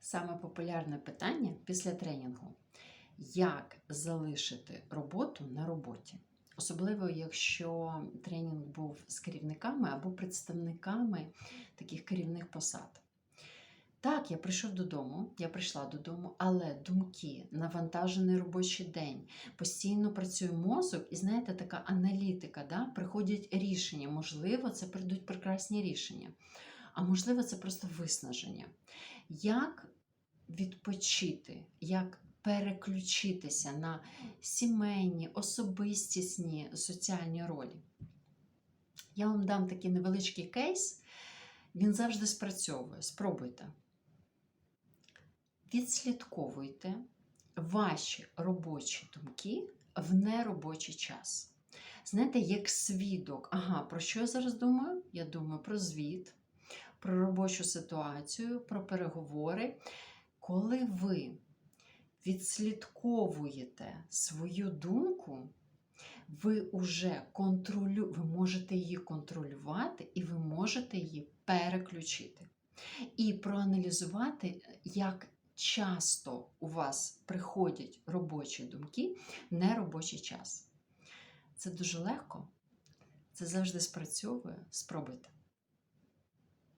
Саме популярне питання після тренінгу: як залишити роботу на роботі? Особливо, якщо тренінг був з керівниками або представниками таких керівних посад. Так, я прийшов додому, я прийшла додому, але думки, навантажений робочий день, постійно працює мозок, і знаєте, така аналітика, да? приходять рішення. Можливо, це прийдуть прекрасні рішення, а можливо, це просто виснаження. Як відпочити, як переключитися на сімейні, особистісні соціальні ролі? Я вам дам такий невеличкий кейс, він завжди спрацьовує. Спробуйте. Відслідковуйте ваші робочі думки в неробочий час. Знаєте, як свідок, ага, про що я зараз думаю? Я думаю про звіт, про робочу ситуацію, про переговори. Коли ви відслідковуєте свою думку, ви вже контролю... ви можете її контролювати і ви можете її переключити. І проаналізувати, як часто у вас приходять робочі думки в неробочий час. Це дуже легко, це завжди спрацьовує. Спробуйте.